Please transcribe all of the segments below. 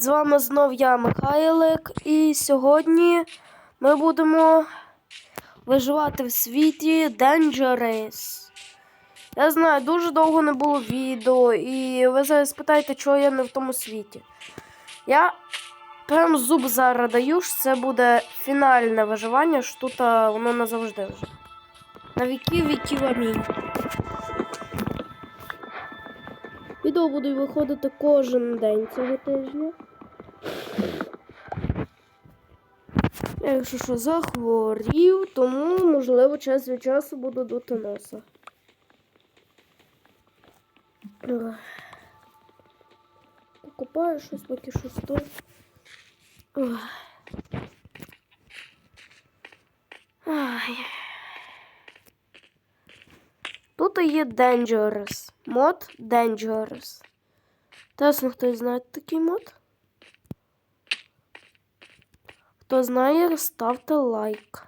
З вами знов я, Михайлик, і сьогодні ми будемо виживати в світі Dangerous. Я знаю, дуже довго не було відео, і ви зараз питаєте, чого я не в тому світі. Я прям зуб зараз даю, що це буде фінальне виживання, що тут воно назавжди вже. На віки віків амінь. Відео будуть виходити кожен день цього тижня. Якщо що, захворів, тому, можливо, час від часу буду дути носа. Покупаю щось поки що сто. Ох. Тут є Dangerous. Мод Dangerous. Тесно хтось знає такий мод? Хто знає, ставте лайк.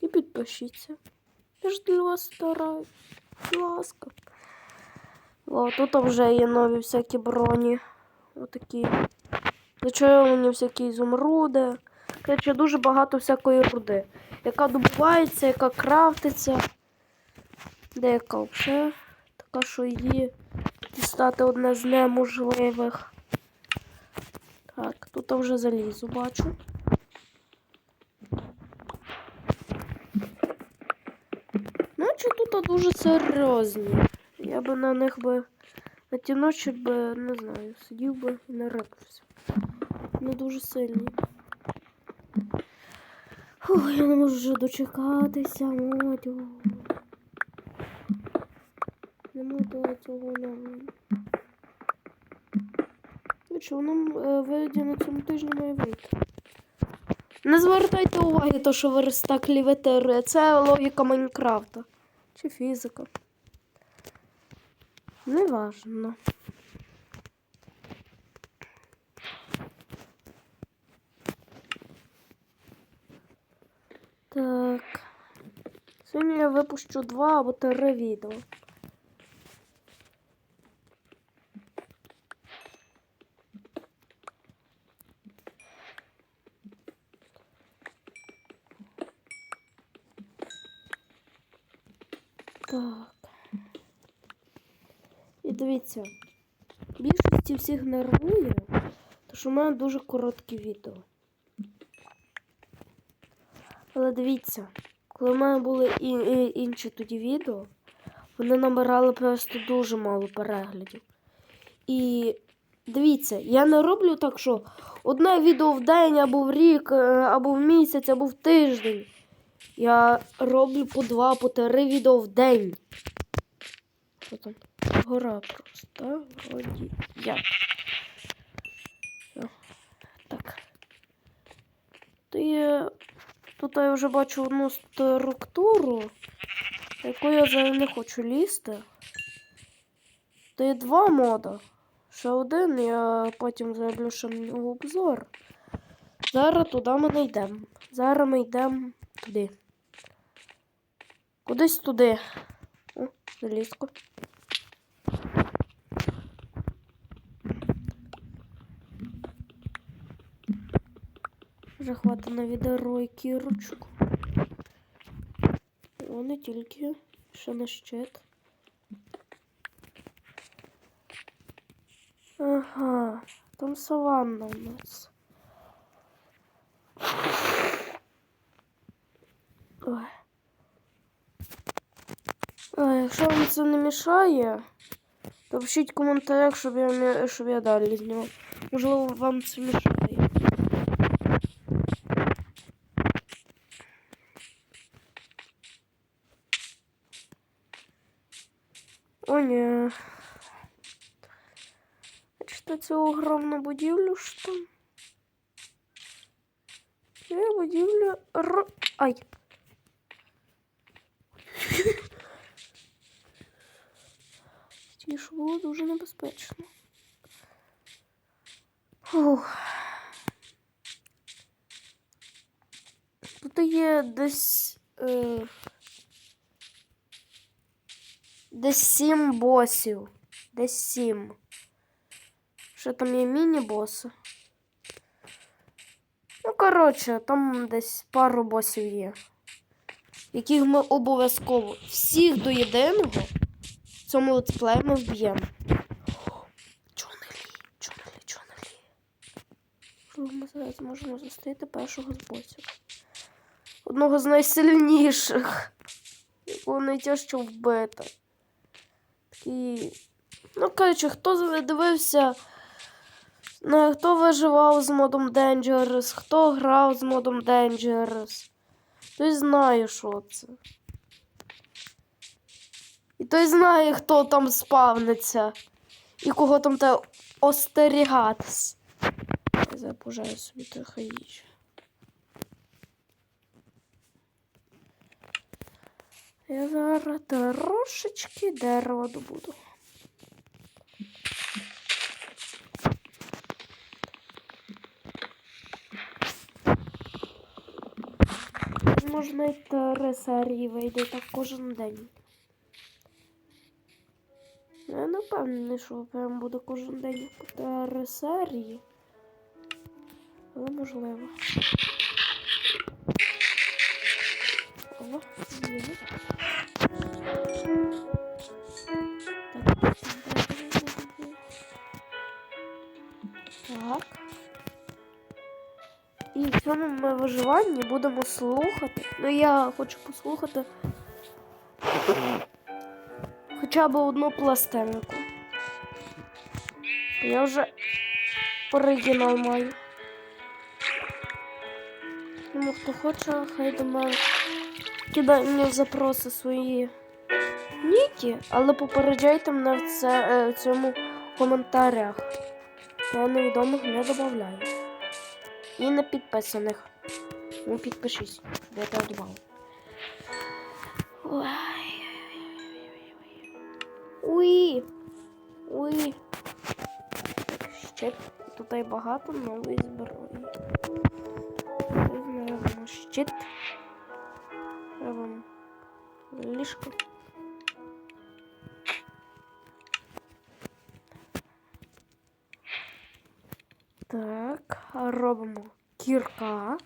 І підпишіться. Я ж для вас стараюсь. Будь ласка. О, тут вже є нові всякі броні. Отакі. Зачаровані всякі ізумруди. Короче, дуже багато всякої руди. Яка добувається, яка крафтиться. Деяка взагалі. Така, що її дістати одне з неможливих. Так, тут вже залізу бачу. Ну, чи тут дуже серйозні. Я би на них би на ті ночі би, не знаю, сидів би і не рипався. Вони дуже сильні. Фух, я не можу вже дочекатися, мотю. Не можу цього не. Що воно е, вийде на цьому тижні має вийти. Не звертайте уваги, то, що верстак кліветерує. Це логіка Майнкрафта. Чи фізика. Неважно. Так. Сьогодні я випущу два або три відео. Так. І дивіться, більшості всіх нервує, тому що в мене дуже короткі відео. Але дивіться, коли в мене були і, і, інші тоді відео, вони набирали просто дуже мало переглядів. І дивіться, я не роблю так, що одне відео в день, або в рік, е, або в місяць, або в тиждень. Я роблю по два, по три відео в день. Що там? Гора просто. Вроді як. Так. То є... Тут я вже бачу одну структуру, яку я вже не хочу лізти. То є два мода. Ще один, я потім зроблю ще обзор. Зараз туди ми не йдемо. Зараз ми йдемо туди. Кудись туди. О, залізку. Вже хватить на відео кірочку. О, не тільки. Ще на щит. Ага, там саванна у нас. Ой. А, якщо вам це не мішає, то пишіть в коментарях, щоб я, не- щоб я далі знімав. Можливо, вам це мішає. О, ні. Бачите цю огромну будівлю, що там? Це будівля Р... Ай. Тіше було дуже небезпечно. Фух. Тут є десь. Е... Десь сім босів. Десь сім. Ще там є міні-боси. Ну, коротше, там десь пару босів є. Яких ми обов'язково всіх до єдиного цьому летсплеї ми вб'ємо. Чонелі, чонелі, чонелі. Можливо, ми зараз зможемо зустріти першого з босів. Одного з найсильніших, якого найтяжче вбити. Такий. Ну, коротше, хто дивився, на хто виживав з модом Dangerous, хто грав з модом Dangerous, той знає, що це. І той знає, хто там спавниться. І кого там треба остерігатись. Я зараз собі трохи їжі. Я зараз трошечки дерева добуду. Можна й три серії вийде так кожен день. Впевнений, що прям буде кожен день по серії. Але можливо. О, є. Так. І в цьому ми виживанні будемо слухати. Ну, я хочу послухати хоча б одну пластинку. Я вже оригінал маю. Тому хто хоче, хай до мене кидає мені запроси свої ніки, але попереджайте мене в, це, е, в цьому коментарях. Я невідомих не додаю. І не підписаних. Ну, підпишись, щоб я тебе додав. Уй. Уй. Ще тут багато нової зброї. Робимо щит. Робимо ліжко. Так, робимо кірка.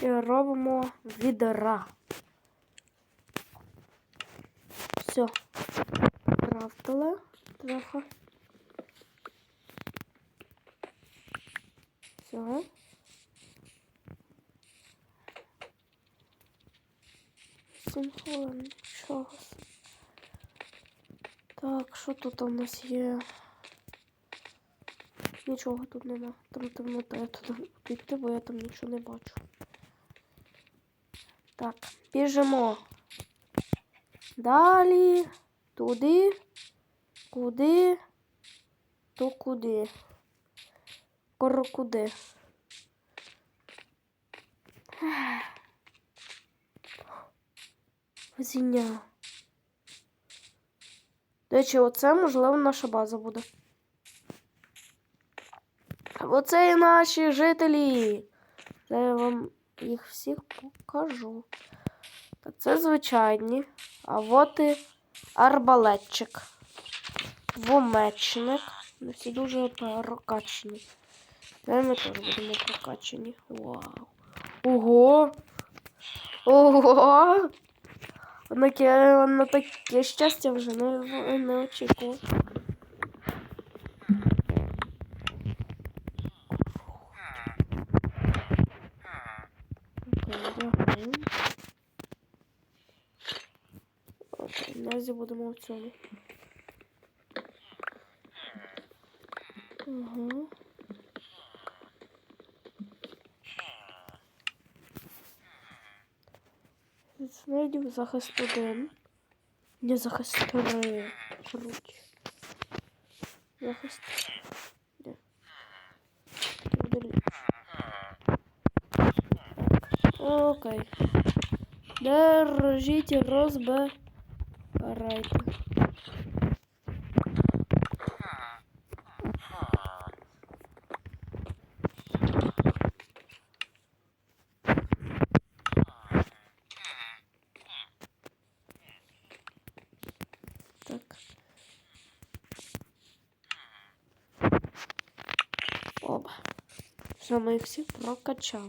І робимо відра. Все. Крафтили трохи. Все. Сім хвилин. Чого? Так, що тут у нас є? Нічого тут нема. Там темнота, я туди піти, бо я там нічого не бачу. Так, біжимо. Далі. Туди. Куди? То куди? Коро куди? Везіння. До речі, оце, можливо, наша база буде. Оце і наші жителі. Я вам їх всіх покажу. Так, це звичайні. А от і арбалетчик. Двомечник. Вони всі дуже прокачені. Це ми теж будемо прокачені. Вау. Ого! Ого! На таке щастя вже не, не очікував. наразі будемо в цьому. Ага. Знайдемо захист один. Не захист три. Круть. Захист. Не. Вдалі. Окей. Держіть Райпа. Так. Оба. Все, мы их все прокачал.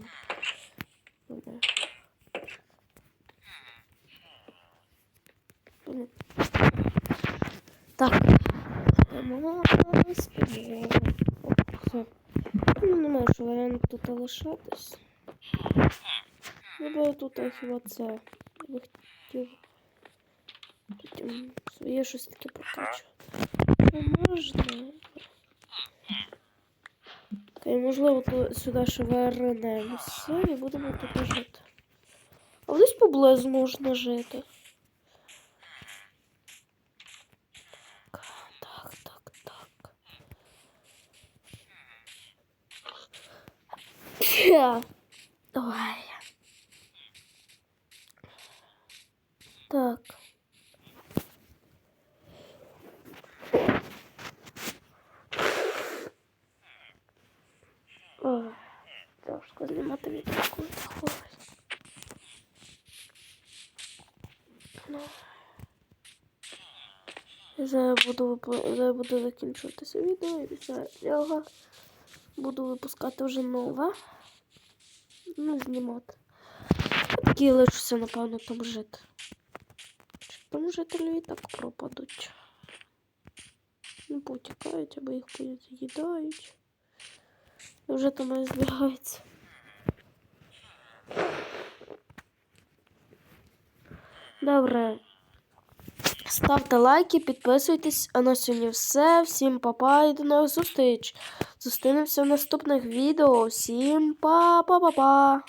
Так. Немає ж варіанту тут лишатись. Би тут хіба це. Потім своє щось таке прокачувати. Ну, можна. Та й можливо сюди ще вернемося і будемо тут жити. А десь поблизу можна жити. Так, так, так. Ой. Так. Тяжко знімати відео. Ну. Я зараз буду, зараз буду закінчувати це відео і після буду випускати вже нове. Ну, знімати. Такі лишуся, напевно, там жити. Там жителі і так пропадуть. Ну, потікають, або їх з'їдають. І вже там і збігаються. Добре. Ставте лайки, підписуйтесь. А на сьогодні все. Всім па-па і до нових зустріч. Зустрінемося в наступних відео. Всім па-па-па-па.